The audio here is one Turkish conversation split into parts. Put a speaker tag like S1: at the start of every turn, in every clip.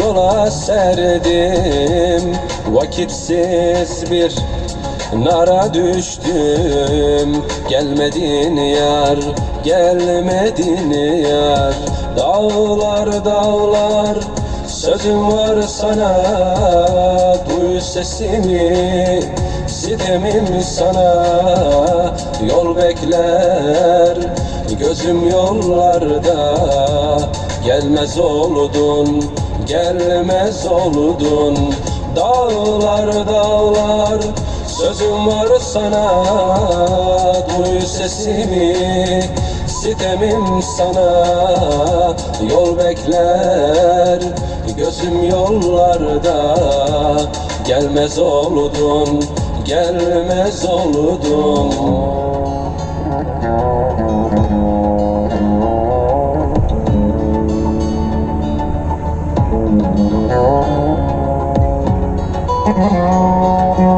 S1: yola serdim. Vakitsiz bir nara düştüm. Gelmedin yar, gelmedin yar. Dağlar dağlar sözüm var sana. Duy sesimi Sidemim sana. Yol bekler Gözüm yollarda gelmez oldun Gelmez oldun. Dağlar dağlar sözüm var sana. Duy sesimi sitemim sana. Yol bekler gözüm yollarda. Gelmez oldun, gelmez oldun Oh,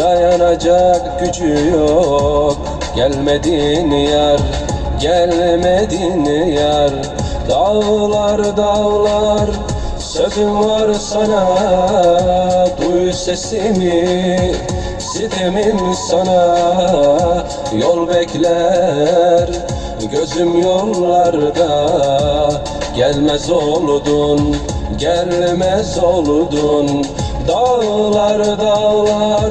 S1: dayanacak gücü yok. Gelmedin yar, gelmedin yar. Dağlar dağlar sözüm var sana. Duy sesimi sitemim sana. Yol bekler gözüm yollarda. Gelmez oldun, gelmez oldun. Dağlar dağlar